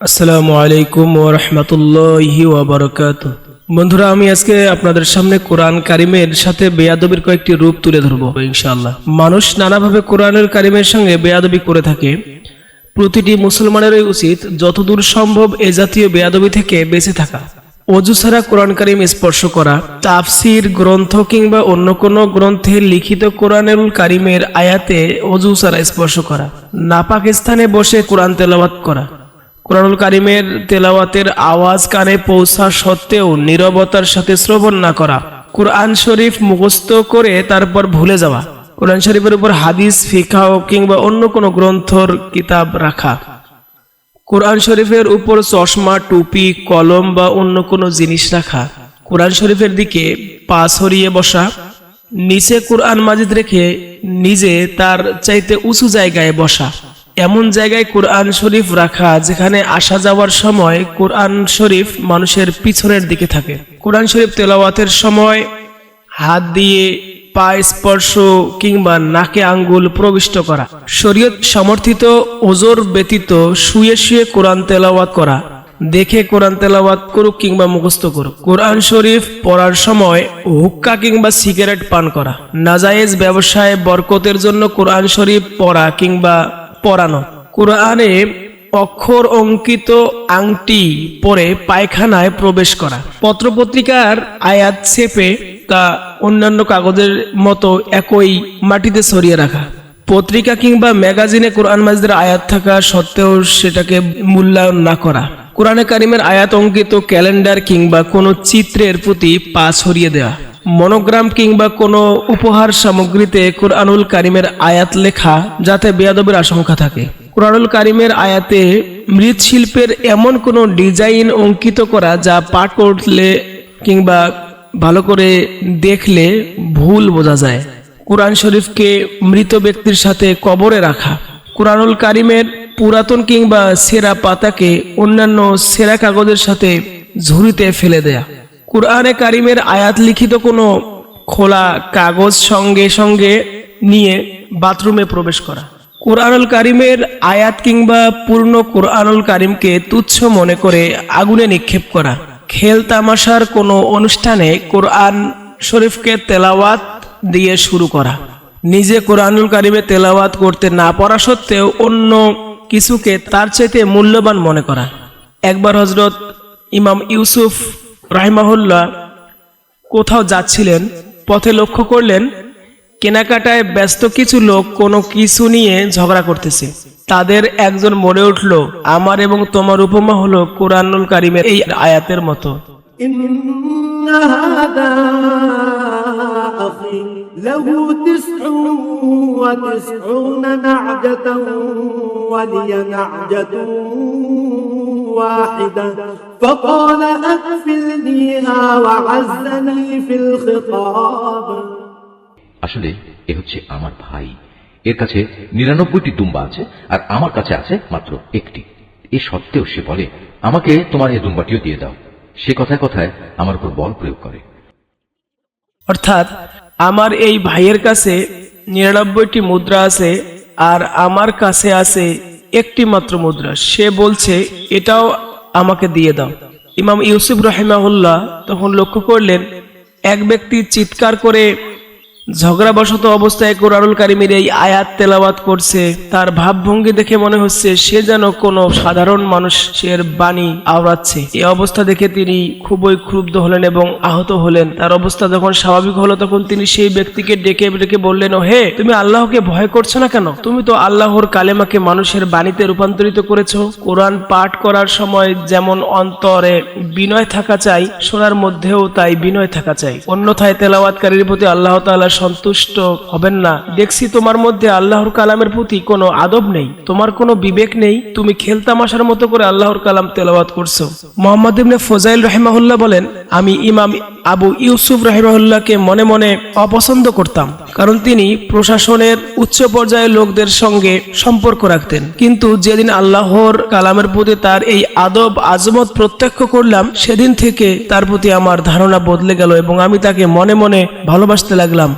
আসসালামু আলাইকুম ও রহমতুল্লাহি ওবরকাত বন্ধুরা, আমি আজকে আপনাদের সামনে কোরআন কারিমের সাথে বেয়াদবির কয়েকটি রূপ তুলে ধরবো, ইনশাআল্লাহ। মানুষ নানাভাবে কোরআনের কারিমের সঙ্গে বেয়াদবি করে থাকে। প্রতিটি মুসলমানেরই উচিত যতদূর সম্ভব এ জাতীয় বেয়াদবি থেকে বেঁচে থাকা। অজু ছাড়া কোরআন কারিম স্পর্শ করা, তাফসির গ্রন্থ কিংবা অন্য কোনো গ্রন্থে লিখিত কোরআনুল কারিমের আয়াতে অজু ছাড়া স্পর্শ করা না পাকিস্তানে বসে কোরআন তেলাওয়াত করা কোরআনুল কারিমের তেলাওয়াতের আওয়াজ কানে পৌঁছা সত্ত্বেও নীরবতার সাথে শ্রবণ না করা। কোরআন শরীফ মুখস্থ করে তারপর ভুলে যাওয়া। কোরআন শরীফের উপর হাদিস, ফিকাহ কিংবা অন্য কোনো গ্রন্থর কিতাব রাখা। কোরআন শরীফের উপর চশমা, টুপি, কলম বা অন্য কোনো জিনিস রাখা। কোরআন শরীফের দিকে পা সরিয়ে বসা। নিচে কোরআন মাজিদ রেখে নিজে তার চাইতে উঁচু জায়গায় বসা। এমন জায়গায় কোরআন শরীফ রাখা যেখানে আসা যাওয়ার সময় কোরআন শরীফ মানুষের পিছনের দিকে থাকে। কোরআন শরীফ তেলাওয়াতের সময় হাত দিয়ে পা স্পর্শ কিংবা নাকে আঙ্গুল প্রবিষ্ট করা। শরীয়ত সমর্থিত ওজোর ব্যতীত শুয়ে শুয়ে কোরআন তেলাওয়াত করা। দেখে কোরআন তেলাওয়াত করুক কিংবা মুখস্থ করুক। কোরআন শরীফ পড়ার সময় হুক্কা কিংবা সিগারেট পান করা। নাজায়েজ ব্যবসায় বরকতের জন্য কোরআন শরীফ পড়া কিংবা পড়ানো কোরআনে অক্ষর অঙ্কিত আংটি পরে পায়খানায় প্রবেশ করা। পত্রপত্রিকার আয়াত চেপে তা অন্যান্য কাগজের মতো একই মাটিতে ছড়িয়ে রাখা। পত্রিকা কিংবা ম্যাগাজিনে কোরআন মাজিদের আয়াত থাকা সত্ত্বেও সেটাকে মূল্যায়ন না করা। কোরআনে কারিমের আয়াত অঙ্কিত ক্যালেন্ডার কিংবা কোনো চিত্রের প্রতি পা ছড়িয়ে দেওয়া। মনোগ্রাম কিংবা কোনো উপহার সামগ্রীতে কোরআনুল কারিমের আয়াত লেখা, যাতে বেয়াদবের আশঙ্কা থাকে। কোরআনুল কারিমের আয়াতে মৃৎশিল্পের এমন কোনো ডিজাইন অঙ্কিত করা যা পাঠ করলে কিংবা ভালো করে দেখলে ভুল বোঝা যায়। কোরআন শরীফকে মৃত ব্যক্তির সাথে কবরে রাখা। কোরআনুল কারিমের পুরাতন কিংবা সেরা পাতাকে অন্যান্য সেরা কাগজের সাথে ঝুড়িতে ফেলে দেয়া। কোরআনে কারিমের আয়াত লিখিত কোনো খোলা কাগজ সঙ্গে সঙ্গে নিয়ে বাথরুমে প্রবেশ করা। কোরআনুল কারিমের আয়াত কিংবা পূর্ণ কোরআনুল কারিমকে তুচ্ছ মনে করে আগুনে নিক্ষেপ করা। খেল তামাশার কোনো অনুষ্ঠানে কোরআন শরীফকে তেলাওয়াত দিয়ে শুরু করা। নিজে কোরআনুল কারিমে তেলাওয়াত করতে না পারা সত্ত্বেও অন্য কিছুকে তার চাইতে মূল্যবান মনে করা। একবার হজরত ইমাম ইউসুফ রাহিমাহুল্লাহ কোথাও যাচ্ছিলেন পথে লক্ষ্য করলেন কেনাকাটায় ব্যস্ত কিছু লোক কোনো কিছু নিয়ে ঝগড়া করতেছে তাদের একজন মনে উঠল আমার এবং তোমার উপমা হলো কোরআনুল কারিমের এই আয়াতের মতো إن هذا أخي له تسع وتسعون نعجة ولي نعجة واحدة فقال أكفلنيها وعزني في الخطاب আসলে এ হচ্ছে আমার ভাই এর কাছে নিরানব্বইটি দুম্বা আছে আর আমার কাছে আছে মাত্র একটি এ সত্ত্বেও সে বলে আমাকে তোমার এই দুম্বাটিও দিয়ে দাও সে কথায় কথায় আমার উপর বল প্রয়োগ করে অর্থাৎ আমার এই ভাইয়ের কাছে নিরানব্বইটি মুদ্রা আছে আর আমার কাছে আছে একটি মাত্র মুদ্রা। সে বলছে, এটাও আমাকে দিয়ে দাও। ইমাম ইউসুফ রহিমাহুল্লাহ তখন লক্ষ্য করলেন, এক ব্যক্তি চিৎকার করে ঝগড়াবশত অবস্থায় কোরআনুল কারিমের এই আয়াত তেলাওয়াত করছে, তার ভাবভঙ্গি দেখে মনে হচ্ছে সে যেন কোনো সাধারণ মানুষের বাণী আওড়াচ্ছে। এই অবস্থা দেখে তিনি খুবই ক্ষুব্ধ হলেন এবং আহত হলেন। তার অবস্থা যখন স্বাভাবিক হলো, তখন তিনি সেই ব্যক্তিকে ডেকে ডেকে বললেন হে তুমি আল্লাহকে ভয় করছ না কেন? তুমি তো আল্লাহর কালেমাকে মানুষের বাণীতে রূপান্তরিত করেছ। কোরআন পাঠ করার সময় যেমন অন্তরে বিনয় থাকা চাই শোনার মধ্যেও তাই বিনয় থাকা চাই। অন্যথায় তেলাওয়াতকারীর প্রতি আল্লাহ তাআলা সন্তুষ্ট হবেন না। দেখছি তোমার মধ্যে আল্লাহর কালামের প্রতি কোনো আদব নেই। তোমার কোনো বিবেক নেই। তুমি খেলতামাশার মতো করে আল্লাহর কালাম তেলাওয়াত করছ। মোহাম্মদ ইবনে ফজাইল রহিমাহুল্লাহ বলেন, আমি ইমাম আবু ইউসুফ রহিমাহুল্লাহকে মনে মনে অপছন্দ করতাম, কারণ তিনি প্রশাসনের উচ্চ পর্যায়ের লোকদের সঙ্গে সম্পর্ক রাখতেন। কিন্তু যেদিন আল্লাহর কালামের প্রতি তার এই আদব, আজমত প্রত্যক্ষ করলাম, সেদিন থেকে তার প্রতি আমার ধারণা বদলে গেল এবং আমি তাকে মনে মনে ভালোবাসতে লাগলাম।